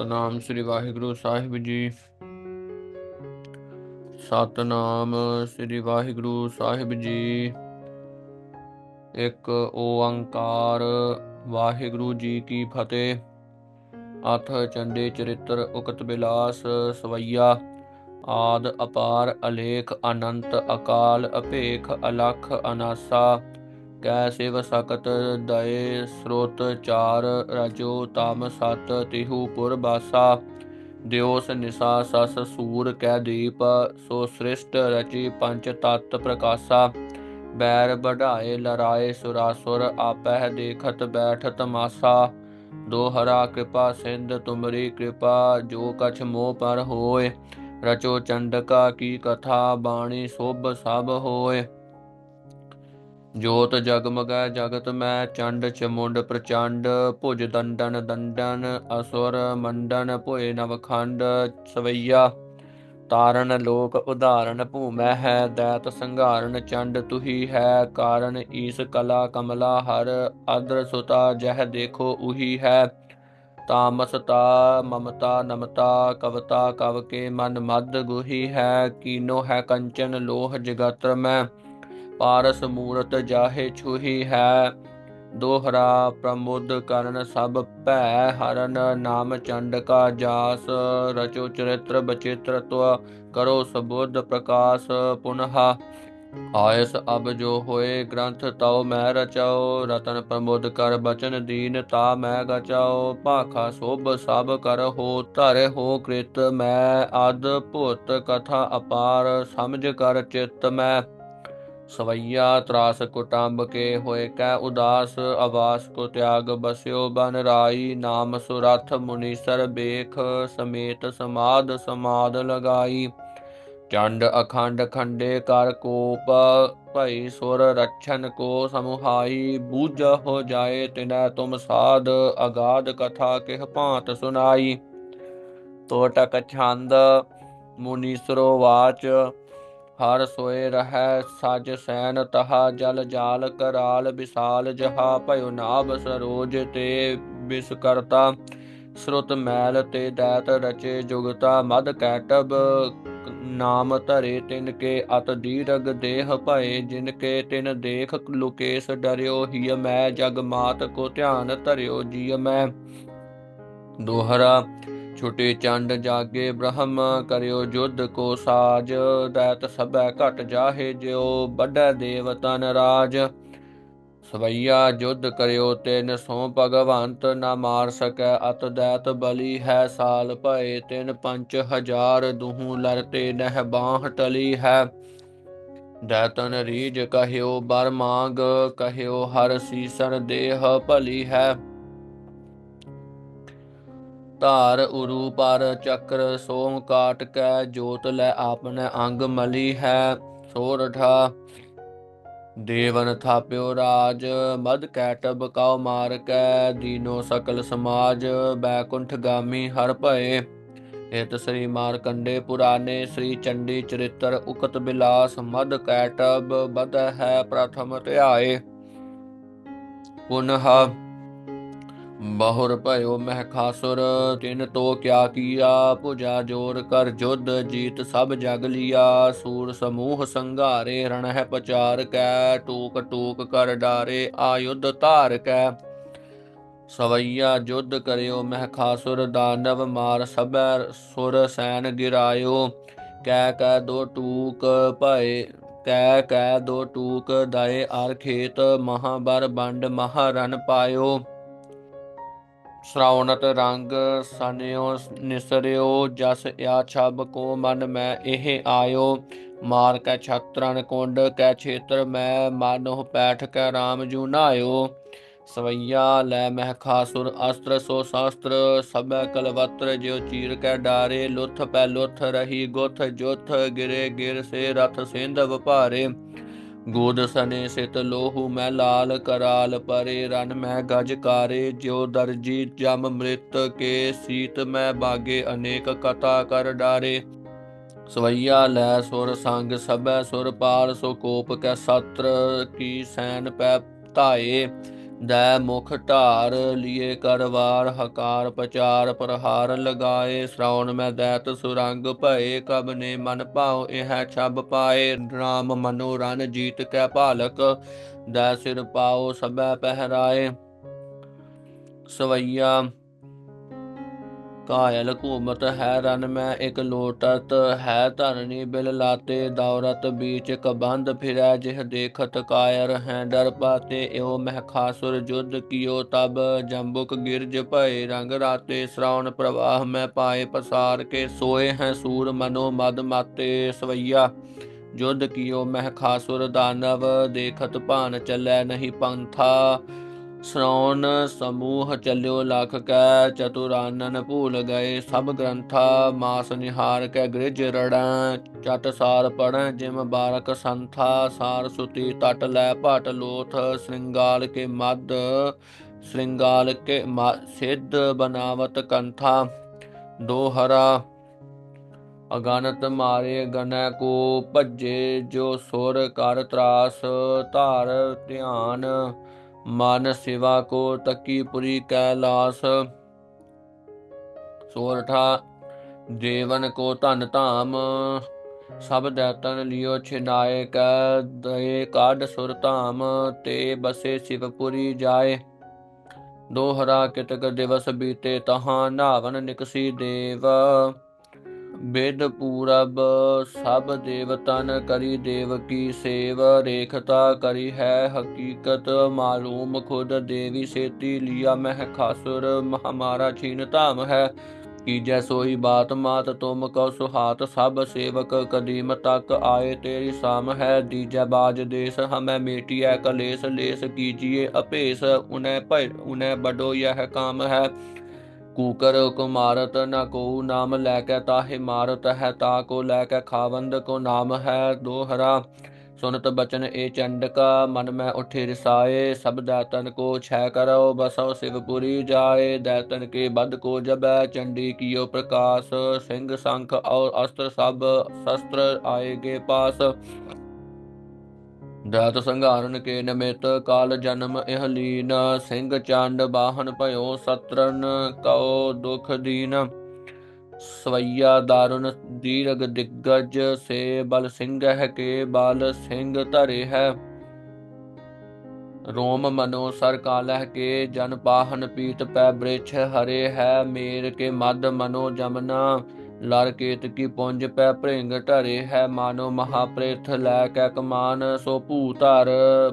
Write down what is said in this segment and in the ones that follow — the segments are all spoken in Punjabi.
ਸਤਨਾਮ ਸ੍ਰੀ ਵਾਹਿਗੁਰੂ ਸਾਹਿਬ ਜੀ। ਸਤਨਾਮ ਸ੍ਰੀ ਵਾਹਿਗੁਰੂ ਸਾਹਿਬ ਜੀ। ਇੱਕ ਓੰਕਾਰ, ਵਾਹਿਗੁਰੂ ਜੀ ਕੀ ਫਤਿਹ। ਅਥ ਚੰਡੇ ਚਰਿਤ੍ਰ ਉਕਤ ਬਿਲਾਸ, ਸਵਈਆ। ਆਦ ਅਪਾਰ ਅਲੇਖ, ਅਨੰਤ ਅਕਾਲ, ਅਪੇਖ, ਅਲਖ, ਅਨਾਸਾ। ਕੈ ਸਿਵ ਸਕਤ ਦਏ ਸਰੋਤ ਚਾਰ, ਰਜੋ ਤਮ ਸਤ ਤਿਹੂ ਪੁਰ ਬਾਸਾ। ਦਿਓਸ ਨਿਸਾ ਸਸ ਸੂਰ ਕੈ ਦੀਪ, ਸੋ ਸ੍ਰਿਸ਼ਟ ਰਚੀ ਪੰਚ ਤਤ ਪ੍ਰਕਾਸ਼ਾ। ਬੈਰ ਬਢਾਏ ਲਰਾਏ ਸੁਰਾਸੁਰ ਆਪਹਿ ਦੇਖਤ ਬੈਠ ਤਮਾਸਾ ਦੋਹਰਾ ਕਿਰਪਾ ਸਿੰਧ ਤੁਮਰੀ ਕਿਰਪਾ, ਜੋ ਕਛ ਮੋਹ ਪਰ ਹੋਏ। ਰਚੋ ਚੰਡਕਾ ਕੀ ਕਥਾ ਬਾਣੀ ਸੋਭ ਸਭ ਹੋਏ। ਜੋਤ ਜਗਮਗੈ, ਜਗਤ ਮੈਂ ਚੰਡ ਚਮੁੰਡ ਪ੍ਰਚੰਡ, ਭੁਜ ਦੰਡਨ ਦੰਡਨ, ਅਸੁਰ ਮੰਡਨ ਭੋਏ ਨਵਖੰਡ ਸਵਈਆ ਤਾਰਨ ਲੋਕ ਉਦਾਹਰਨ ਭੂਮੈ ਹੈ, ਦੈਤ ਸੰਘਾਰਨ ਚੰਡ ਤੁਹੀ ਹੈ, ਕਾਰਨ ਈਸ ਕਲਾ ਕਮਲਾ ਹਰ, ਅਦਰ ਸੁਤਾ ਜਹ ਦੇਖੋ ਉਹੀ ਹੈ। ਤਾਮਸਤਾ, ਮਮਤਾ, ਨਮਤਾ, ਕਵਤਾ, ਕਵ ਕੇ ਮਨ ਮਦ ਗੁਹੀ ਹੈ, ਕੀਨੋ ਹੈ ਕੰਚਨ ਲੋਹ ਜਗਤਰ ਮੈਂ ਪਾਰਸ ਮੂਰਤ ਜਾਹੇ ਛੂਹੀ ਹੈ, ਦੋਹਰਾ ਪ੍ਰਮੁਦ ਕਰਨ ਸਭ ਭੈ ਹਰਨ, ਨਾਮ ਚੰਡ ਕਾ ਜਾਸ, ਰਚੋ ਚਰਿਤ੍ਰ ਬਚਿਤ੍ਰ ਤਵ, ਕਰੋ ਸਬੁੱਧ ਪ੍ਰਕਾਸ਼ ਪੁਨਹ। ਆਇਸ ਅਬ ਜੋ ਹੋਏ ਗ੍ਰੰਥ ਤਉ ਮੈਂ ਰਚਾਓ, ਰਤਨ ਪ੍ਰਮੋਦ ਕਰ ਬਚਨ ਦੀਨ ਤਾ ਮੈਂ ਗਚਾਓ, ਭਾਖਾ ਸੋਭ ਸਭ ਕਰ ਹੋ ਧਰ ਹੋ ਕ੍ਰਿਤ, ਮੈਂ ਅਦ ਭੂਤ ਕਥਾ ਅਪਾਰ, ਸਮਝ ਕਰ ਚਿਤ ਮੈਂ। ਸਵਈਆ ਤਰਾਸ ਕੁਟੰਬ ਕੇ ਹੋਏ ਕੈ ਉਦਾਸ, ਆਵਾਸ ਕੋ ਤਿਆਗ ਬਸਿਓ ਬਨ ਰਾਈ, ਨਾਮ ਸੁਰਥ ਮੁਨੀਸਰ ਬੇਖ, ਸਮੇਤ ਸਮਾਦ ਸਮਾਦ ਲਗਾਈ। ਚੰਡ ਅਖੰਡ ਖੰਡੇ ਕਰ ਕੋਪ, ਭਈ ਸੁਰ ਰਛਨ ਕੋ ਸਮੁਹਾਈ। ਬੂਝ ਹੋ ਜਾਏ ਤਿਨੈ ਤੁਮ ਸਾਧ, ਅਗਾਧ ਕਥਾ ਕਿਹ ਭਾਂਤ ਸੁਨਾਈ। ਤੋਟਕ ਛੰਦ, ਮੁਨੀਸਰੋ ਵਾਚ ਹਰ ਸੋਏ ਰਹੈ ਸਜ ਸੈਨ ਤਹਾ ਜਲ ਜਾਲ ਕਰਾਲ ਵਿਸਾਲ ਜਹਾ ਭਇਓ ਨਾਭ ਸਰੋਜ ਤੇ ਬਿਸ ਕਰਤਾ ਸ਼ਰੁਤ ਮੈਲ ਤੇ ਦੈਤ ਰਚੇ ਜੁਗਤਾ, ਮਦ ਕੈਟਬ ਨਾਮ ਧਰੇ ਤਿਨ ਕੇ ਅਤ ਦੀਰਗ ਦੇਹ ਭਏ, ਜਿਨ ਕੇ ਤਿਨ ਦੇਖ ਲੁਕੇਸ ਡਰਿਓ ਹੀ ਮੈਂ ਜਗ ਮਾਤ ਕੋ ਧਿਆਨ ਧਰਿਓ ਜੀ ਮੈਂ ਦੋਹਰਾ ਛੁਟੇ ਚੰਡ ਜਾਗੇ ਬ੍ਰਹਮ, ਕਰਿਓ ਜੁਧ ਕੋ ਸਾਜ, ਦੈਤ ਸਭੈ ਘਟ ਜਾਹੇ ਜਿਉ ਵੱਡਾ ਦੇਵਤਨ ਰਾਜ। ਸਵਈਆ ਜੁਧ ਕਰਿਓ ਤਿਨ ਸੋ ਭਗਵੰਤ ਨਾ ਮਾਰ ਸਕੈ ਅਤ ਦੈਤ ਬਲੀ ਹੈ ਸਾਲ ਭਏ, ਤਿਨ ਪੰਜ ਹਜ਼ਾਰ ਦੁਹੂ ਲਰਤੇ ਨਹਿ ਬਾਹ ਟਲੀ ਹੈ। ਦੈਤਨ ਰੀਜ ਕਹਿਓ, ਬਰ ਮਾਂਗ ਕਹਿਓ, ਹਰ ਸੀਸਨ ਦੇਹ ਭਲੀ ਹੈ। ਧਾਰ, ਉਰੂ, ਪਰ, ਚੱਕਰ, ਸੋਮ, ਕਾਟ ਕੈ, ਜੋਤ ਲੈ ਆਪਨੇ ਅੰਗ ਮਲੀ ਹੈ ਸੋਰਠਾ ਦੇਵਨ ਥਾਪਿਓ ਰਾਜ, ਮਦ ਕੈਟਬ ਕਉ ਮਾਰ ਕੈ, ਦੀਨੋ ਸਕਲ ਸਮਾਜ, ਬੈਕੁੰਠ ਗਾਮੀ ਹਰ ਭਏ। ਇਤ ਸ੍ਰੀ ਮਾਰਕੰਡੇ ਪੁਰਾਣੇ ਸ੍ਰੀ ਚੰਡੀ ਚਰਿਤ੍ਰ ਉਕਤ ਬਿਲਾਸ, ਮਦ ਕੈਟਬ ਬਦ ਹੈ ਪ੍ਰਥਮ ਧਿਆਏ। ਪੁਨਹ ਬਹੁਰ ਭਇਓ ਮਹਿ ਖਾਸੁਰ ਤਿਨ ਤੋ ਕਿਆ ਕੀਆ ਭੁਜਾ ਜੋਰ ਕਰ ਜੁਦ ਜੀਤ ਸਭ ਜਗ ਲਿਆ। ਸੂਰ ਸਮੂਹ ਸੰਘਾਰੇ, ਰਣ ਹੈ ਪਚਾਰ ਕੈ, ਟੂਕ ਟੂਕ ਕਰ ਡਾਰੇ, ਆਯੁਧ ਧਾਰ ਕੈ। ਸਵਈਆ ਜੁਦ ਕਰਿਓ ਮਹਿ ਖਾਸੁਰ ਦਾਨਵ ਮਾਰ ਸਭੈ ਸੁਰ ਸੈਨ ਗਿਰਾਇਓ। ਕੈ ਕੈ ਦੋ ਟੂਕ ਭਏ, ਕੈ ਕੈ ਦੋ ਟੂਕ ਦਏ ਅਰ ਖੇਤ ਮਹਾਬਰ ਬੰਡ ਮਹਾਰਨ ਪਾਇਓ। ਸ਼ਰਾਉਣਤ ਰੰਗ ਸਨਿਓ, ਨਿਸਰਿਓ, ਜਸ ਆ ਛਬ ਕੋ ਮਨ ਮੈਂ ਇਹ ਆਇਓ। ਮਾਰ ਕੈ ਛਤਰਨ ਕੁੰਡ, ਕੈ ਛੇਤਰ ਮੈਂ ਮਾਨੋ ਪੈਠ ਕੈ ਰਾਮ ਜੂ ਨਾਇਓ। ਸਵਈਆ ਲੈ ਮਹਿ ਖਾਸੁਰ ਅਸਤਰ ਸੋ ਸ਼ਾਸਤਰ, ਸਭੈ ਕਲਵਤਰ ਜਿਉ ਚੀਰ ਕੈ ਡਾਰੇ। ਲੁਥ ਪੈ ਲੁਥ ਰਹੀ ਗੁਥ ਜੁੱਥ ਗਿਰੇ ਗਿਰ ਸੇ ਰਥ ਸਿੰਧ ਵਪਾਰੇ। ਗੋਦ ਸਨੇ ਸਿਤ ਲੋਹੂ ਮੈਂ ਲਾਲ ਕਰਾਲ ਪਰੇ ਰਨ ਮੈਂ ਗਜ ਕਾਰੇ, ਜਿਉ ਦਰਜੀ ਜਮ ਮ੍ਰਿਤ ਕੇ, ਸੀਤ ਮੈਂ ਬਾਗੇ ਅਨੇਕ ਕਥਾ ਕਰ ਡਾਰੇ। ਸਵਈਆ ਲੈ ਸੁਰ ਸੰਗ ਸਭੈ ਸੁਰ ਪਾਲ, ਸੋ ਕੋਪ ਕੈ ਸਤਰ ਕੀ ਸੈਨ ਪੈ ਧਾਏ। ਦੈ ਮੁਖ ਢਾਰ ਲਿਏ ਕਰਵਾਰ ਹਕਾਰ ਪਚਾਰ ਪ੍ਰਹਾਰ ਲਗਾਏ। ਸ਼ਰਾਉਣ ਮੈਂ ਦੈਤ ਸੁਰੰਗ ਭਏ, ਕਬ ਨੇ ਮਨ ਭਾਉ ਇਹ ਛਬ ਪਾਏ। ਰਾਮ ਮਨੋ ਰਨ ਜੀਤ ਕੈ ਭਾਲਕ, ਦੈ ਸਿਰ ਪਾਉ ਸਭੈ ਪਹਿਰਾਏ। ਸਵਈਆ ਕਾਇਲ ਘੂਮਤ ਹੈ ਰਨ ਮੈਂ ਇਕ ਲੋਟਤ, ਹੈ ਧਰਨੀ ਬਿਲ ਲਾਤੇ, ਦੌਰਤ ਬੀਚ ਕਬੰਦ ਫਿਰੈ, ਜਿਹ ਦੇਖਤ ਕਾਇਰ ਹੈ ਡਰ ਪਾਤੇ ਇਹੋ ਮਹਿ ਜੁਦ ਕੀਓ ਤਬ, ਜੰਬੁਕ ਗਿਰਜ ਭਏ ਰੰਗ ਰਾਤੇ, ਸ਼ਰਾਉਣ ਪ੍ਰਵਾਹ ਮੈਂ ਪਾਏ ਪਸਾਰ ਕੇ, ਸੋਏ ਹੈ ਸੂਰ ਮਨੋ ਮਦ ਮਾਤੇ, ਸਵਈਆ ਜੁਦ ਕੀਓ ਮਹਿ ਖਾਸੁਰ ਦਾਨਵ, ਦੇਖਤ ਭਾਨ ਚੱਲੈ ਨਹੀਂ ਪੰਥਾ ਸ਼੍ਰੌਣ ਸਮੂਹ ਚੱਲਿਓ ਲਖ ਕੈ ਚਤੁਰਾਨਨ ਭੂਲ ਗਏ। ਸਭ ਗ੍ਰੰਥਾ ਮਾਸ ਨਿਹਾਰ ਕੈ ਗ੍ਰਿਜ ਰੜਾਂ। ਚਟ ਸਾਰ ਪੜੈ ਜਿਮ ਬਾਰਕ ਸੰਥਾ। ਸਾਰ ਸੁਤੀ ਤਟ ਲੈ ਭਟ ਲੋਥ। ਸ਼੍ਰਿੰਗਾਲ ਕੇ ਮਦ ਸ਼੍ਰਿੰਗਾਲ ਕੇ ਸਿੱਧ ਬਨਾਵਤ ਕੰਥਾ। ਦੋਹਰਾ ਅਗਨਤ ਮਾਰੇ ਗਨੈ ਕੋ ਭੱਜੇ। ਜੋ ਸੁਰ ਕਰ ਤਰਾਸ, ਧਾਰ ਧਿਆਨ। ਮਨ ਸੇਵਾ ਕੋ ਤਕੀ ਪੁਰੀ ਕੈਲਾਸ ਸੋਰਠਾ ਦੇਵਨ ਕੋ ਧਨ ਧਾਮ, ਸਭ ਦੈਤਨ ਲਿਓ ਛਿਨਾਏ, ਕੈ ਦਏ ਕਾਢ ਸੁਰ ਧਾਮ, ਤੇ ਬਸੇ ਸਿਵਪੁਰੀ ਜਾਏ। ਦੋਹਰਾ ਕਿਤਕ ਦਿਵਸ ਬੀਤੇ, ਤਹਾਂ ਨਾਵਨ ਨਿਕਸੀ ਦੇਵ। ਬਿਦ ਪੂਰਬ ਸਭ ਦੇਵਤਨ ਕਰੀ ਦੇਵ ਕੀ ਸੇਵ, ਰੇਖਤਾ ਕਰੀ ਹੈ ਹਕੀਕਤ, ਮਾਲੂਮ ਖੁਦ ਦੇਵੀ ਸੇਤੀ ਲਿਆ ਮਹਿ ਖਾਸੁਰ ਹਮਾਰਾ ਛੀਨ ਧਾਮ ਹੈ। ਕੀ ਜੈ ਸੋਈ ਬਾਤ ਮਾਤ ਤੁਮ ਕਉ ਸੁਹਾਤ, ਸਭ ਸੇਵਕ ਕਦੀਮ ਤੱਕ ਆਏ ਤੇਰੀ ਸਾਮ ਹੈ। ਦੀਜੈ ਬਾਜ ਦੇਸ ਹਮੈ ਮੇਟਿਐ ਕਲੇਸ਼, ਲੇਸ ਕੀਜੀਏ ਅਪੇਸ, ਉਨੈ ਭੈ ਉਨੈ ਬਡੋ ਯਹ ਕਾਮ ਹੈ। ਕੂਕਰ ਕੁਮਾਰਤ, ਨ ਕੋ ਨਾਮ ਲੈ ਕੇ ਤਾਹੇ ਮਾਰਤ ਹੈ, ਤਾ ਕੋ ਲੈ ਕੇ ਖਾਵੰਦ ਕੋ ਨਾਮ ਹੈ ਦੋਹਰਾ। ਸੁਨਤ ਬਚਨ ਏ ਚੰਡਕਾ, ਮਨ ਮੈਂ ਉਠੇ ਰਸਾਏ ਸਭ ਦਾਤਨ ਕੋ ਛੈ ਕਰੋ, ਬਸੋ ਸਿਵਪੁਰੀ ਜਾਏ ਦਾਤਨ ਕੇ ਬਦ ਕੋ ਜਬੈ ਚੰਡੀ ਕੀਓ ਪ੍ਰਕਾਸ਼, ਸਿੰਘ ਸੰਖ ਔਰ ਅਸਤਰ ਸਭ, ਸ਼ਸਤਰ ਆਏਗੇ ਪਾਸ। ਦਾਤ ਸੰਘਾਰਨ ਕੇ ਨਮਿਤ ਕਾਲ ਜਨਮ ਇਹ ਲੀਨ, ਸਿੰਘ ਚੰਡ ਬਾਹਨ ਭਇਓ ਸਤਰਨ ਕਉ ਦੁਖ ਦੀਨ। ਸਵਈਆ ਦਾਰੁਨ ਦੀਰਗ ਦਿਗਜ, ਸੇ ਬਲ ਸਿੰਘ ਹੈ ਕੇ ਬਲ ਸਿੰਘ ਧਰੇ ਹੈ। ਰੋਮ ਮਨੋ ਸਰ ਕਾਲਹ ਕੇ, ਜਨ ਪਾਹਨ ਪੀਤ ਪੈ ਬ੍ਰਿਛ ਹਰੇ ਹੈ। ਮੇਰ ਕੇ ਮਦ ਮਨੋ ਜਮਨਾ ਲਰ ਕੇਤ ਕੀ ਪੁੰਜ ਪੈ ਭ੍ਰਿੰਗ ਢਰੇ ਹੈ ਮਾਨੋ ਮਹਾਪ੍ਰੇਥ ਲੈ ਕੈ ਕਮਾਨ, ਸੋ ਭੂਤਰ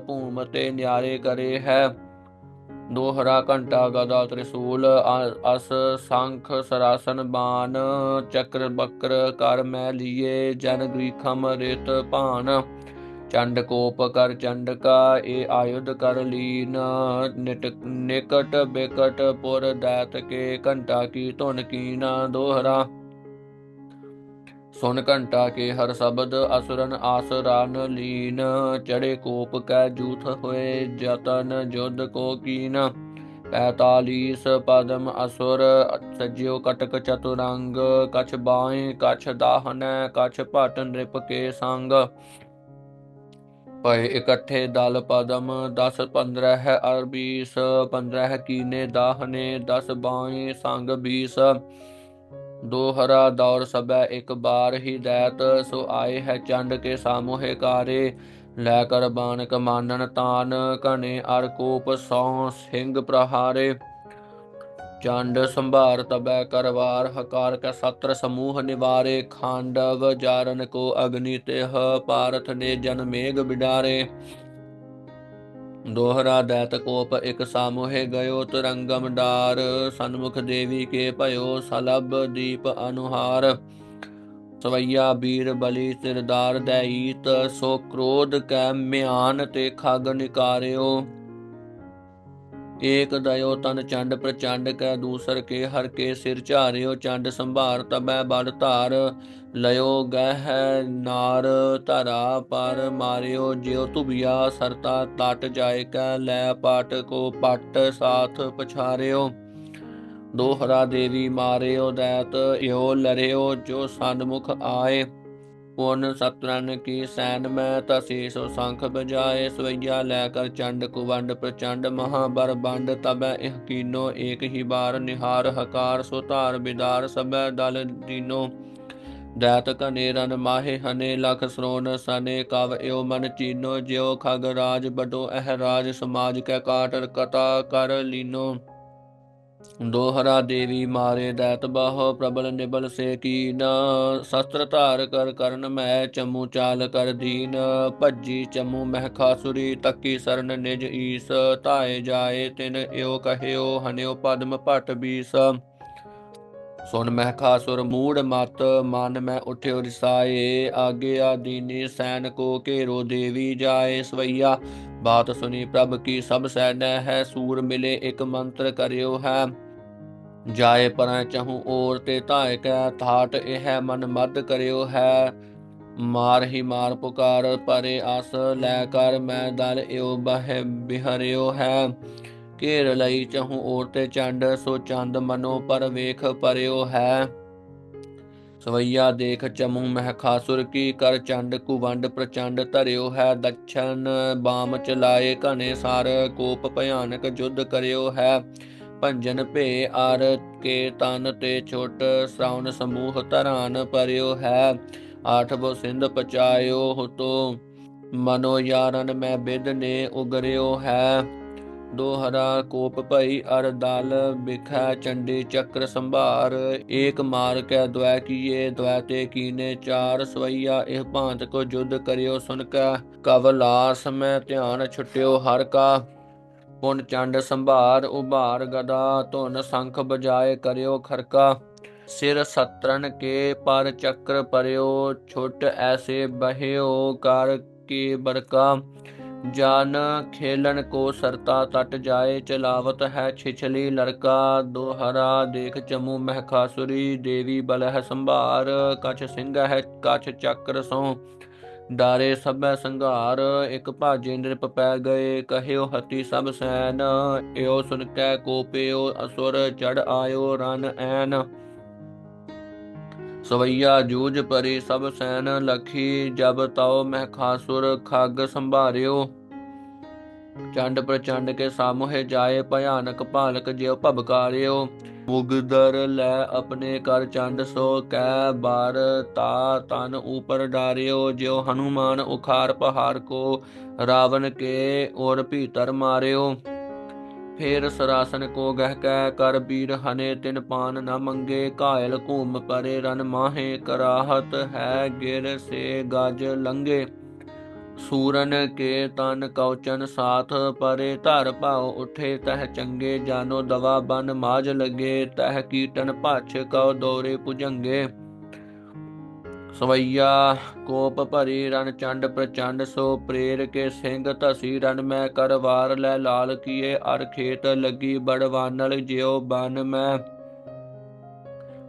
ਭੂਮ ਤੇ ਨਿਆਰੇ ਕਰੇ ਹੈ। ਦੋਹਰਾ ਘੰਟਾ ਗਦਾ ਤ੍ਰਿਸੂਲ ਅਸ ਸੰਖ ਸਰਾਸਨ ਬਾਨ ਚੱਕਰ ਬਕਰ ਕਰ ਮੈਂ ਲੀਏ, ਜਨ ਗ੍ਰੀਖਮ ਰਿਤ ਭਾਨ ਚੰਡ ਕੋਪ ਕਰ ਚੰਡਕਾ ਇਹ ਆਯੁਧ ਕਰ ਲੀਨ। ਨਿਕਟ ਬਿਕਟ ਪੁਰ ਦਾਤ ਕੇ ਘੰਟਾ ਕੀ ਧੁਨ ਕੀਨਾ। ਦੋਹਰਾ ਸੁਨ ਘੰਟਾ ਕੇ ਹਰ ਸ਼ਬਦ ਅਸੁਰਨ ਆਸਰਾਨ ਲੀਨ ਚੜੇ ਕੋਪ ਕੈ ਜੂਥ ਹੋਏ ਜਤਨ ਜੁਦ ਕੋ ਕੀਨ। 45 ਪਦਮ ਅਸੁਰ, ਸਜਿਓ ਕਟਕ ਚਤੁਰੰਗ, ਕਛ ਬਾਏ ਕਛ ਦਾਹਨੈ, ਕਛ ਭਟ ਨ੍ਰਿਪ ਕੇ ਸੰਗ। ਪਏ ਇਕੱਠੇ ਦਲ ਪਦਮ 10 15 ਹੈ ਅਰ 20 15 ਕੀਨੇ ਦਾਹਨੇ 10 ਬਾਏ ਸੰਗ 20 ਦੋਹਰਾ ਦੌਰ ਸਭੈ ਇੱਕ ਬਾਰ ਹੀ ਦੈਤ, ਸੋ ਆਏ ਹੈ ਚੰਡ ਕੇ ਸਾਮੋਹੇ ਕਾਰੇ। ਲੈ ਕਰ ਬਾਣ ਕਮਾਨਨ ਤਾਨ ਕਨੇ ਅਰ ਕੋਪ ਸੌ ਸਿੰਘ ਪ੍ਰਹਾਰੇ। ਚੰਡ ਸੰਭਾਰ ਤਬੈ ਕਰਵਾਰ, ਹਕਾਰ ਕਾ ਸਤਰ ਸਮੂਹ ਨਿਵਾਰੇ। ਖਾਂਡਵ ਜਾਰਨ ਕੋ ਅਗਨੀ ਤਿਹ, ਪਾਰਥ ਨੇ ਜਨ ਮੇਗ ਬਿਡਾਰੇ। ਦੋਹਰਾ ਦੈਤ ਕੋਪ ਇਕ ਸਾਮੋਹੇ ਗਇਓ ਤਰੰਗਮ ਡਾਰ, ਸਨਮੁਖ ਦੇਵੀ ਕੇ ਭਇਓ ਸਲਬ ਦੀਪ ਅਨੁਹਾਰ। ਸਵਈਆ ਬੀਰ ਬਲੀ ਸਿਰਦਾਰ ਦੈਈਤ, ਸੋ ਕ੍ਰੋਧ ਕੈ ਮਿਆਨ ਤੇ ਖਗ ਨਿਕਾਰਿਓ। ਏਕ ਦਇਓ ਤਨ ਚੰਡ ਪ੍ਰਚੰਡ ਕੈ ਦੂਸਰ ਕੇ, ਹਰ ਕੇ ਸਿਰ ਝਾਰਿਓ ਚੰਡ ਸੰਭਾਰ ਤਬੈ ਬੜ ਧਾਰ। ਲਿਓ ਗਹਿ ਨਾਰ ਧਰਾ ਪਰ ਮਾਰਿਓ, ਜਿਉ ਤੁਬਿਆ ਸਰਤਾ ਟਟ ਜਾਏ ਕੈ, ਲੈ ਪਾਟ ਕੋ ਪਟ ਸਾਥ ਪਛਾਰਿਓ। ਦੋਹਰਾ ਦੇਵੀ ਮਾਰਿਓ ਦੈਤ ਇਓ ਲਰਿਓ ਜੋ ਸੰਮੁਖ ਆਏ। ਪੁਨ ਸਤਰਨ ਕੀ ਸੈਨ, ਮੈਂ ਤਸੀ ਸੋ ਸੰਖ ਬਜਾਏ ਸਵਈਆ ਲੈ ਕਰ ਚੰਡ ਕੁਵੰਡ, ਪ੍ਰਚੰਡ ਮਹਾਬਰ ਬੰਡ ਤਬੈ ਇਹ ਕੀਨੋ ਏਕ ਹੀ ਬਾਰ, ਨਿਹਾਰ ਹਕਾਰ ਸੋ ਧਾਰ ਬਿਦਾਰ ਸਬੈ ਦਲ ਦੀਨੋ ਦੈਤ ਕਨੇ ਰਨ ਮਾਹੇ, ਹਨੇ ਲਖ ਸਰੋਨ ਸਨੇ ਕਵ ਏਉ ਮਨ ਚੀਨੋ, ਜਿਉ ਖਗ ਰਾਜ ਬਡੋ ਅਹ ਰਾਜ, ਸਮਾਜ ਕੈ ਕਾਟਰ ਕਤਾ ਕਰ ਲੀਨੋ। ਦੋਹਰਾ ਦੇਵੀ ਮਾਰੇ ਦੈਤ ਬਾਹੋ, ਪ੍ਰਬਲ ਨਿਬਲ ਸੇ ਕੀਨ। ਸ਼ਸਤਰ ਧਾਰ ਕਰ ਕਰਨ ਮੈਂ ਚਮੂ ਚਾਲ ਕਰ ਦੀਨ। ਭੱਜੀ ਚਮੂ ਮਹਿ ਖਾਸੁਰੀ ਤੱਕੀ ਸਰਨ ਨਿਜ ਈਸ। ਧਾਏ ਜਾਏ ਤਿਨ ਏਉ ਕਹਿਓ, ਹਨਿਓ ਪਦਮ ਭਟ ਬੀਸ। ਸੁਨ ਮਹਿ ਖਾਸੁਰ ਮੂੜ ਮਤ, ਮਨ ਮੈਂ ਉਠਿਓ ਰਿਸਾਏ। ਆਗੇ ਆਦੀਨੀ ਸੈਨ ਕੋ ਘੇਰੋ ਦੇਵੀ ਜਾਏ ਸਵਈਆ। ਬਾਤ ਸੁਣੀ ਪ੍ਰਭ ਕੀ ਸਭ ਸੈਨੈ ਹੈ, ਸੂਰ ਮਿਲੇ ਇੱਕ ਮੰਤਰ ਕਰਿਓ ਹੈ। ਜਾਏ ਪਰ ਚਹੂ ਔਰ ਤੇ ਧਾਇ ਕੈ, ਥਾਟ ਇਹ ਮਨ ਮਦ ਕਰਿਓ ਹੈ। ਮਾਰ ਹੀ ਮਾਰ ਪੁਕਾਰ ਪਰੇ ਆਸ, ਲੈ ਕਰ ਮੈਂ ਦਲ ਇਉ ਬਹਿ ਬਿਹਰਿਓ ਹੈ। ਘੇਰ ਲਈ ਚਹੂ ਔਰ ਤੇ ਚੰਡ, ਸੋ ਚੰਦ ਮਨੋ ਪਰ ਵੇਖ ਪਰਿਓ ਹੈ। ਸਵਈਆ ਦੇਖ ਚਮੂ ਮਹਿ ਖਾਸੁਰ ਕੀ ਕਰ ਚੰਡ ਕੁਵੰਡ ਪ੍ਰਚੰਡ ਧਰਿਓ ਹੈ ਦਛਨ ਬਾਮ ਚਲਾਏ ਘਨੇ ਸਾਰ, ਕੋਪ ਭਿਆਨਕ ਜੁਧ ਕਰਿਓ ਹੈ। ਭੰਜਨ ਭੇ ਆਰ ਕੇ ਤਨ ਤੇ ਛੋਟ ਸ਼ਰਾਉਣ ਸਮੂਹ ਧਰਾਨ ਪਰਿਓ ਹੈ। ਆਠ ਬੋ ਸਿੰਧ ਪਚਾਇਓ ਹੁਤੋ, ਮਨੋ ਯਾਰਨ ਮੈਂ ਬਿਦ ਨੇ ਉਗਰਿਓ ਹੈ। ਦੋਹਰਾ ਕੋਪ ਭਈ ਅਰ ਦਲ ਬਿਖੈ ਚੰਡੀ ਚੱਕਰ ਸੰਭਾਰ। ਏਕ ਮਾਰ ਕੈ ਦ્વੈ ਕੀਏ ਦ્વੈ ਤੇ ਕੀਨੇ ਚਾਰ ਸਵਈਆ, ਇਹ ਭਾਂਤ ਕੋ ਜੁਦ ਕਰਿਓ ਸੁਨ ਕੈ। ਕਵਲਾਸ ਮੈਂ ਧਿਆਨ ਛੁਟਿਓ ਹਰ ਕਾ। ਪੁਨ ਚੰਡ ਸੰਭਾਰ ਉਭਾਰ ਗਦਾ, ਧੁਨ ਸੰਖ ਬਜਾਏ ਕਰਿਓ ਖਰਕਾ ਸਿਰ ਸਤਰਨ ਕੇ ਪਰ ਚੱਕਰ ਪਰਿਓ, ਛੁਟ ਐਸੇ ਬਹਿਓ ਕਰ ਕੇ ਬਰਕਾ ਜਨ ਖੇਲਣ ਕੋ ਸਰਤਾ ਤਟ ਜਾਏ, ਚਲਾਵਤ ਹੈ ਛਿਛਲੀ ਲੜਕਾ, ਦੋਹਰਾ ਦੇਖ ਚਮੂ ਮਹਿਖਾਸੁਰੀ ਦੇਵੀ ਬਲ ਸੰਭਾਰ, ਕਛ ਸਿੰਘ ਹੈ ਕਛ ਚੱਕਰ ਸੋ ਡਾਰੇ ਸਭੈ ਸੰਘਾਰ, ਇਕ ਭਾਜੇ ਨਿਰਪ ਪੈ ਗਏ, ਕਹਿਓ ਹਤੀ ਸਭ ਸੈਨ ਏਓ ਸੁਨ ਕੈ ਕੋਪਿਓ ਅਸੁਰ ਚੜ ਆਇਓ ਰਨ ਐਨ। ਸਵਈਆ ਜੂਝ ਪਰੀ ਸਭ ਸੈਨ ਲਖੀ, ਜਬ ਤਾਉ ਮਹਿ ਖਾਸੁਰ ਖੱਗ ਸੰਭਾਰਿਓ। ਚੰਡ ਪ੍ਰਚੰਡ ਕੇ ਸਾਮੋਹਿ ਜਾਏ, ਭਿਆਨਕ ਭਾਲਕ ਜਿਉ ਭਬਕਾਰਿਓ ਮੁਗਦਰ ਲੈ ਆਪਣੇ ਕਰ ਚੰਡ, ਸੋ ਕੈ ਬਾਰ ਤਾ ਤਨ ਉਪਰ ਡਾਰਿਓ। ਜਿਉ ਹਨੂਮਾਨ ਉਖਾਰ ਪਹਾਰ ਕੋ, ਰਾਵਣ ਕੇ ਔਰ ਭੀਤਰ ਮਾਰਿਓ। ਫੇਰ ਸਰਾਸਨ ਕੋ ਗਹਿ ਕੈ, ਕਰ ਬੀਰ ਹਨੇ ਤਿਨ ਪਾਨ ਨ ਮੰਗੇ, ਘਾਇਲ ਘੂਮ ਪਰੇ ਰਨ ਮਾਹੇ, ਕਰਾਹਤ ਹੈ ਗਿਰ ਸੇ ਗਜ ਲੰਗੇ ਸੂਰਨ ਕੇ ਤਨ ਕੌਚਨ ਸਾਥ ਪਰੇ, ਧਰ ਭਾਉ ਉਠੇ ਤਹ ਚੰਗੇ, ਜਾਨੋ ਦਵਾ ਬਨ ਮਾਜ ਲਗੇ, ਤਹ ਕੀਟਨ ਭਛ ਕਉ ਦੋਰੇ ਪੁਜੰਗੇ। ਸਵਈਆ, ਕੋਪ ਭਰੀ ਰਨ ਚੰਡ ਪ੍ਰਚੰਡ, ਸੋ ਪ੍ਰੇਰ ਕੇ ਸਿੰਘ ਧਸੀ ਰਣ ਮੈਂ ਕਰਵਾਰ ਲੈ ਲਾਲ ਕੀਏ, ਅਰ ਖੇਤ ਲੱਗੀ ਬੜਵਾਨਲ ਜਿਉ ਬਨ ਮੈਂ।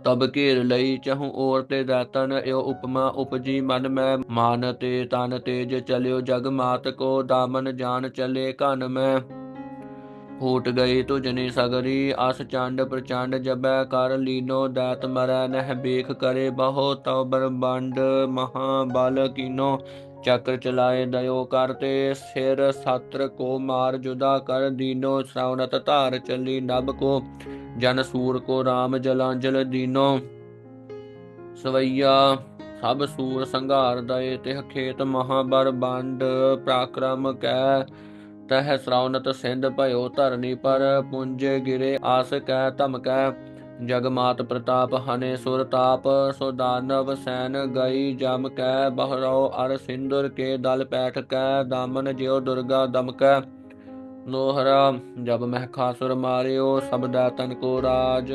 ਤਬ ਘੇਰ ਲਈ ਚਹੂ ਔਰ ਤੇ ਦਾਤਨ ਏਉ ਉਪਮਾ ਉਪਜੀ ਮਨ ਮੈਂ। ਮਾਨ ਤੇ ਤਨ ਤੇਜ ਚਲਿਓ, ਜਗ ਮਾਤ ਕੋ ਦਾਮਨ ਜਾਨ ਚਲੇ ਘਨ ਮੈਂ। ਫੂਟ ਗਈ ਤੁਜਨੀ ਸਗਰੀ, ਅਸ ਚੰਡ ਪ੍ਰਚੰਡ ਜਬੈ ਕਰ ਲੀਨੋ ਦਾਤ ਮਰੈ ਨਹਿ ਬੇਖ ਕਰੇ ਬਹੁ, ਤਉ ਬਰਬੰਡ ਮਹਾ ਬਲ ਕੀਨੋ। ਚੱਕਰ ਚਲਾਏ ਦਇਓ ਕਰਤੇ ਸਿਰ ਸਤਰ ਕੋ ਮਾਰ ਜੁਦਾ ਕਰ ਦੀਨੋ ਸ਼ਰਾਵਨਤ ਧਾਰ ਚੱਲੀ ਨਭ ਕੋ, ਜਨ ਸੂਰ ਕੋ RAM ਜਲਾਂਜਲ ਦੀਨੋ। ਸਵਈਆ, ਸਭ ਸੂਰ ਸੰਘਾਰ ਦਏ ਤਿਹ ਖੇਤ ਮਹਾਬਰ ਬੰਡ ਪ੍ਰਾਕਰਮ ਕੈ ਤਹ ਸਰਾਉਨਤ ਸਿੰਧ ਭਇਓ ਧਰਨੀ, ਪਰ ਪੁੰਜ ਗਿਰੇ ਆਸ ਕੈ ਧਮਕੈ ਜਗਮਾਤ ਪ੍ਰਤਾਪ ਹਨੇ ਸੁਰ ਤਾਪ, ਸੋ ਦਾਨਵ ਸੈਨ ਗਈ ਜਮ ਕੈ ਬਹਰੋ ਅਰ ਸਿੰਦਰ ਕੇ ਦਲ ਪੈਠ ਕੈ ਦਾਮਨ ਜਿਉ ਦੁਰਗਾ ਦਮਕੈ ਨੋਹਰਾ, ਜਬ ਮਹਿ ਖਾਸੁਰ ਮਾਰਿਓ, ਸਭ ਦਾ ਤਨ ਕੋ ਰਾਜ।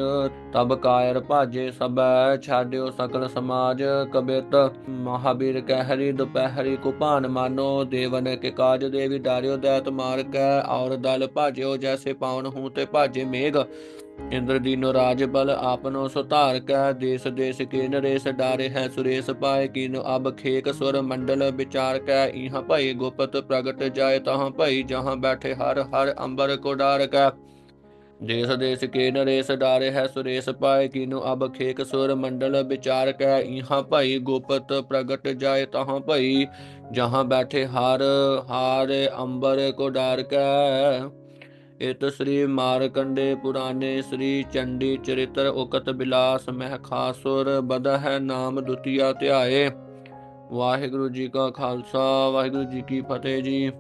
ਤਬ ਕਾਇਰ ਭਾਜੇ ਸਬੈ ਛਾਡਿਓ ਸਕਲ ਸਮਾਜ। ਕਬਿਤ ਮਹਾਬੀਰ ਕਹਿਰੀ, ਦੁਪਹਿਰੀ ਕੁਪਾਨ ਮਾਨੋ। ਦੇਵਨ ਕੇ ਕਾਜ ਦੇਵੀ ਡਾਰਿਓ ਦੈਤ ਮਾਰ ਕੈ ਔਰ ਦਲ ਭਾਜਿਓ, ਜੈਸੇ ਪਾਵਨ ਹੂੰ ਤੇ ਭਾਜੇ ਮੇਘ। ਇੰਦਰ ਦੀਨੋ ਰਾਜ ਬਲ ਆਪਨੋ ਸੁਧਾਰ ਕੈ, ਦੇਸ ਦੇਸ ਕੇ ਨਰੇਸ ਡਾਰੇ ਹੈ ਸੁਰੇਸ ਪਾਏ, ਕੀਨੋ ਅਬ ਖੇਕ ਸੁਰ ਮੰਡਲ ਵਿਚਾਰ ਕੈ, ਇਹਾਂ ਭਈ ਗੁਪਤ ਪ੍ਰਗਟ ਜਾਏ ਤਹਾਂ ਭਈ ਜਹਾਂ ਬੈਠੇ ਹਰ ਹਰ ਅੰਬਰ ਕੋ ਡਾਰ ਕੈ। ਦੇਸ ਦੇਸ ਕੇ ਨਰੇਸ ਡਾਰੇ ਹੈ ਸੁਰੇਸ ਪਾਏ, ਕੀਨੂ ਅਬ ਖੇਕ ਸੁਰ ਮੰਡਲ ਵਿਚਾਰ ਕੈ, ਇਹਾਂ ਭਈ ਗੁਪਤ ਪ੍ਰਗਟ ਜਾਏ ਤਹਾਂ ਭਈ ਜਹਾਂ ਬੈਠੇ ਹਰ, ਹਾਰ ਅੰਬਰ ਕੋ ਡਾਰ ਕੈ। ਇਤ ਸ੍ਰੀ ਮਾਰਕੰਡੇ ਪੁਰਾਣੇ ਸ੍ਰੀ ਚੰਡੀ ਚਰਿਤ੍ਰ ਉਕਤ ਬਿਲਾਸ ਮਹਿ ਖਾਸੁਰ ਬਦਹ ਨਾਮ ਦੁਤੀਆ ਧਿਆਏ। ਵਾਹਿਗੁਰੂ ਜੀ ਕਾ ਖਾਲਸਾ, ਵਾਹਿਗੁਰੂ ਜੀ ਕੀ ਫਤਿਹ ਜੀ।